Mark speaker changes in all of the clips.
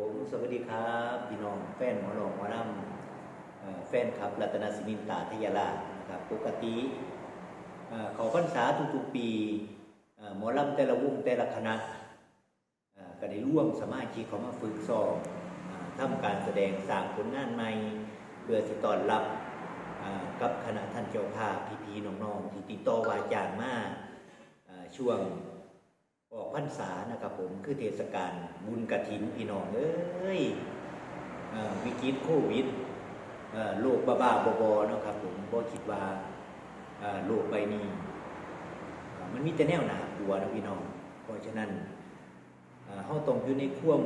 Speaker 1: ผมสวัสดีครับพี่น้องแฟนหมอหลองหมอลำแฟนครับรัตนสินินตาทยาลานะครับปกติเอ่อพรรษาทุกๆปีหมอลำแต่ละวงแต่ละคณะก็ได้ร่วมสมาชิกเขามาฝึกซ้อมทำการแสดงสร้างผลงานใหม่เพื่อสิตอนรับกับคณะท่านเจ้าภาพพี่ๆน้องๆที่ติดต่อวาจางมาช่วง ออกพรรษานะครับผมคือเทศกาลบุญกระถินพี่น้องเอ้ยอวิกฤตโควิดโรคบ้าๆบอๆนะครับผมบ่คิดว่าโรคใบนี้มันมีแต่แนวหนากลัวนะพี่น้อง เพราะฉะนั้นเอ่อเฮาต้องอยู่ในข่วม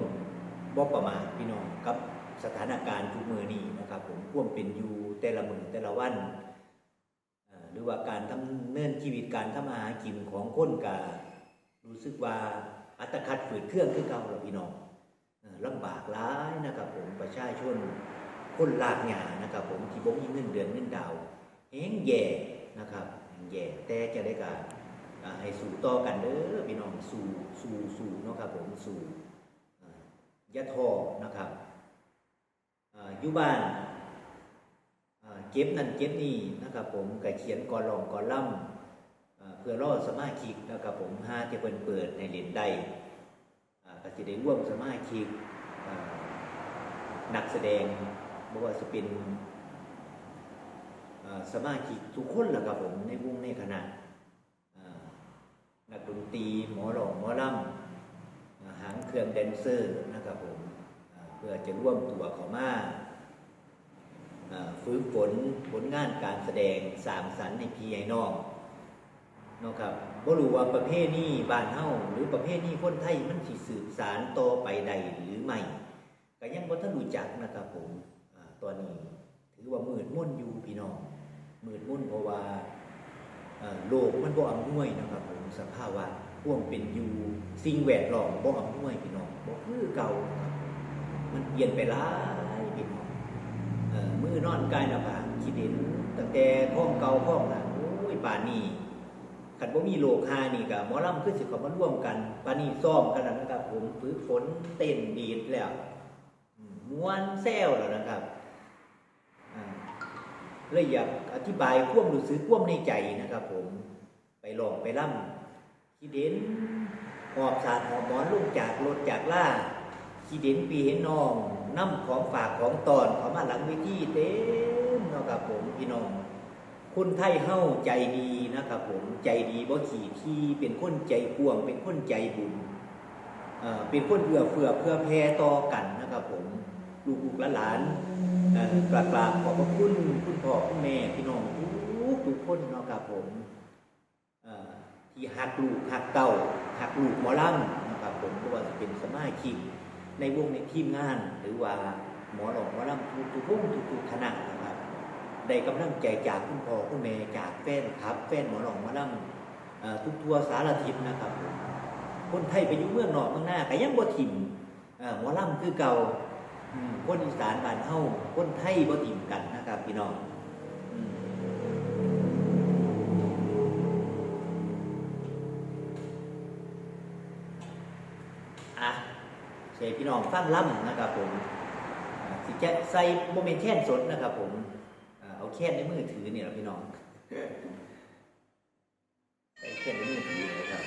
Speaker 1: บ่ประมาทพี่น้องกับสถานการณ์ทุกมือนี้นะครับผมข่วมเป็นอยู่แต่ละมือแต่ละวันหรือว่าการทำเนินชีวิตการทำมาหากินของคนกา รู้สึกว่าอัตคัดฝืดเครื่องคือเก่าแล้วพี่น้องลำบากร้ายนะครับ ผมประชาชนคนลากหยานะครับ ผมที่บ่มีเงินเดือนเงินดาวแห้งแย่นะครับแห้งแย่แต่จะได้การให้สู่ต่อกันเด้อพี่น้องสู่สู่สู่เนาะครับผมสู่อ่ายะทอนะครับอยู่บ้านเก็บนั่นเก็บนี่นะครับ ผมก็เขียนกรลองกรล่ำอ่า เพื่อรอดสมาชิกนะครับผมห้าที่เปิดเปิดในเหรียญใดอ่าก็จะได้ร่วมสมาชิกนักแสดงบ่ว่าจะเป็นสมาชิกทุกคนแหละครับผมในวงในคณะนักดนตรีหมอหลองหมอลำอ่าหางเครื่องแดนเซอร์นะครับผมเพื่อจะร่วมตัวเขามาอ่าฝึกฝนผลงานการแสดงสางสรรค์ในพี่ไอ้น้อง เนาะครับบ่รู้ว่าประเภทนี้บ้านเฮาหรือประเภทนี้คนไทยมันสิสืบสารต่อไปใดหรือไม่ก็ยังบ่ทันรู้จักนะครับผมอ่าตอนนี้ถือว่ามืดมนอยู่พี่น้องมืดมนเพราะว่าโลกมันบ่อำนวยนะครับผมสภาวะพ่วงเป็นอยู่สิ่งแวดล้อมบ่อำนวยพี่น้องบ่คือเก่าครับมันเปลี่ยนไปหลายพี่น้องเอ่อมือนอนกายหน้าผากคิดเห็นตั้งแต่ข้องเก่าข้องหลังโอ้ยป่านนี้ ขันบ่ามีโลกฮานี่กับหมอลำคือสิเขามาร่วมกันปานนี้ซ้อมกันนะครับผมฝึกฝนเต้นดีดแล้วม้วนแซวแล้วนะครับอ่าเลยอยากอธิบายความรู้สึกควมในใจนะครับ ผมไปลองไปล่ำขี้เด่นหอบสาดหอบหมอนลงจากรถจากล่าขี้เด่นปีเห็นน้องน้ำของฝากของตอนเขามาหลังเวทีเต็มนะครับผมพี่น้อง คนไทยเฮาใจดีนะครับผมใจดีบ่ขี่ที่เป็นคนใจกว้างเป็นคนใจบุญเป็นคนเอื้อเฟื้อเพื่อแผ่ต่อกันนะครับผมลูกๆหลานกราบกราบขอบพระคุณคุณพ่อคุณแม่พี่น้องทุกทุกคนนะครับผมที่หักลูกหักเต้าหักลูกหมอลำนะครับผมเพราะว่าจะเป็นสมาชิกในวงในทีมงาน หรือว่าหมอหลอกหมอลำทุกทุกวงทุกทุกคณะนะ ได้กำลังใจจากคุณพ่อคุณแม่จากแฟนครับ แฟนหมอหลองมาล่ำทุกทัวสารทิศนะครับคนไทยไปอยู่เมืองนอกเมืองหน้าก็ยังบ่ถิ่มเอ่อหมอล่ำคือเก่าคนอีสานบ้านเฮาคนไทยบ่ถิ่มกันนะครับ พี่น้องอะเชพี่น้องฟังล่ำนะครับผมสิจใส่โมเมนต์แท่นสดนะครับผม แค่ในมือถือเนี่ยพี่น้องใช้แค่ในมือถือนะครับ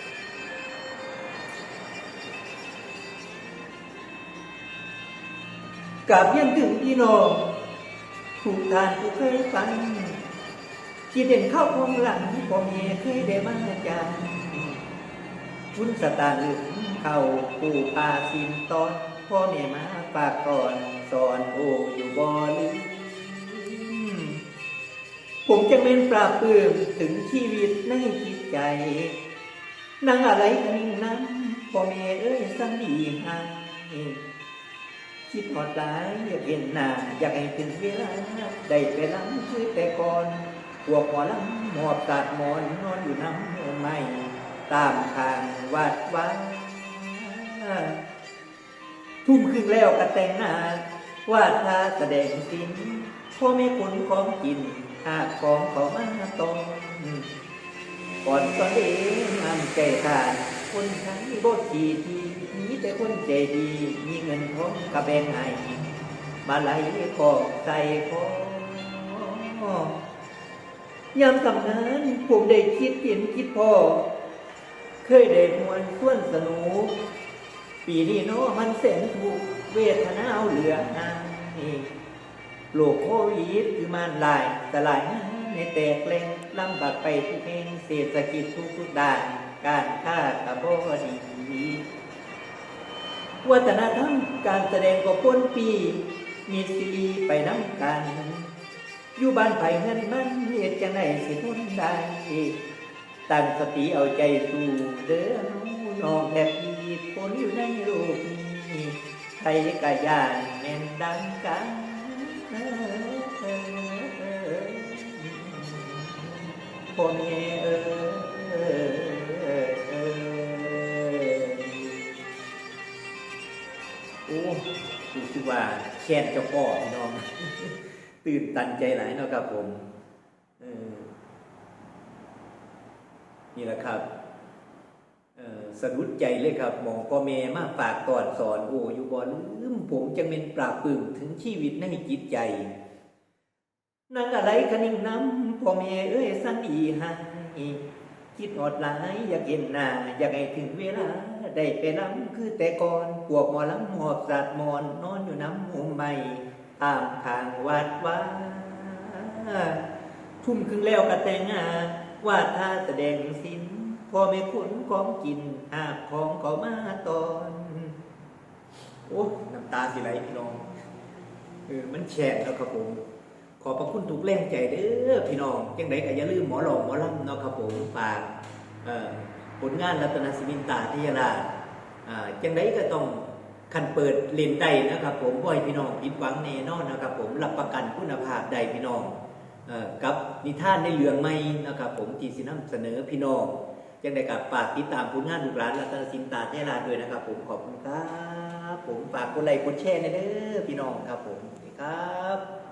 Speaker 1: กับยังถึงพี่น้องถูกทานผู้เคยฟังที่เด่นเข้าคงหลังพ่อแม่เคยได้มาจางคุณสตางค์เข้าปู่ปาสินตอนพ่อแม่มาฝากก่อน สอนโออยู่บ่ลืม ผมจะเป็นปราบปื้มถึงชีวิตในจิตใจนางอะไรกันนั้นพ่อแม่เอ้ยสังดีให้คิดหอดหลายอยากเห็นหน้าอยากให้ถึงเวลาได้ไปล้ำคือแต่ก่อนพวหัวล้ำหมอบตัดหมอนนอนอยู่น้ำไม่ตามทางวัดวังทุ่มครึ่งแล้วก็แต่งหน้าวาดทาแสดงสินพ่อแม่คนของกิน หากของเขามาตรงก่อนตอนเองงานแก่ทานคนไทยบ่ทีทีนี้แต่คนใจดี มีเงินทองกระแบงให้มาไหลของใส่ของยามทำงานผมได้คิดเห็นคิดพอเคยได้มวนส่วนสนุกปีนี้เนาะมันแสนถูกเวทนาเอาเหลือหาย โลกโควิดคือมันหลายสลายหายในแตกแรงลำบากไปทุกแห่งเศรษฐกิจทุกทุกด้าน การค้ากระบอดีวัฒนธรรมการแสดงก็ป้นปี มีซีรีไปน้ำกัน อยู่บ้านไผ่เงินมันเฮ็ดจังไดสิทนได้ตั้งสติเอาใจสู้เด้อน้องน้องแบบมีผลอยู่ในโลกนี้ใครกะยานแม่นดังกัน พ่อแม่เออโอ้รู้สึกว่าแค้นเจ้าพ่อพี่น้อง ตื่นตันใจหลายเนาะครับผมนี่แหละครับสะดุดใจเลยครับมองพ่อแม่มาฝากตอนสอนโอ้อยู่บ่ลืมผมจะเป็นปราบปื้มถึงชีวิตในจิตใจ นางอะไรคะนิ่งน้ำพ่อแม่เอ้ยสันอีให้คิดอดหลายอยากเห็นหน้าอยากให้ถึงเวลา ได้ไปน้ำคือแต่ก่อนพวกหมอลำหมอบสัตว์มอนนอนอยู่น้ำหุมใหม่ตามทางวัดว่าทุ่มครึ่งแล้วก็แตงงาว่าถ้าแสดงสินพ่อไม่คุ้นของกินหาของเขามาตอน โอ้น้ำตาสิไหลพี่น้องเออมันแฉะแล้วครับผม ขอบพระคุณทุกแรงใจเด้อพี่น้องจังไดก็อย่าลืมหมอหลองหมอลำเนาะครับผมฝากผลงานรัตนศิวินตาที่ยาลาอ่าจังไดก็ต้องคันเปิดเลนได้นะครับผมบ่ให้พี่น้องผิดหวังแน่นอนนะครับผมรับประกันคุณภาพใดพี่น้องอกับนิทานในเรื่องใหม่นะครับผมที่สินำเสนอพี่น้องจังได้กับฝากติดตามผลงานลูกหลานรัตนสินตาเทราด้วยนะครับ ผมขอบคุณครับ ผมฝากกดไลค์กดแชร์ในเด้อพี่น้องครับผมสวัสดีครับ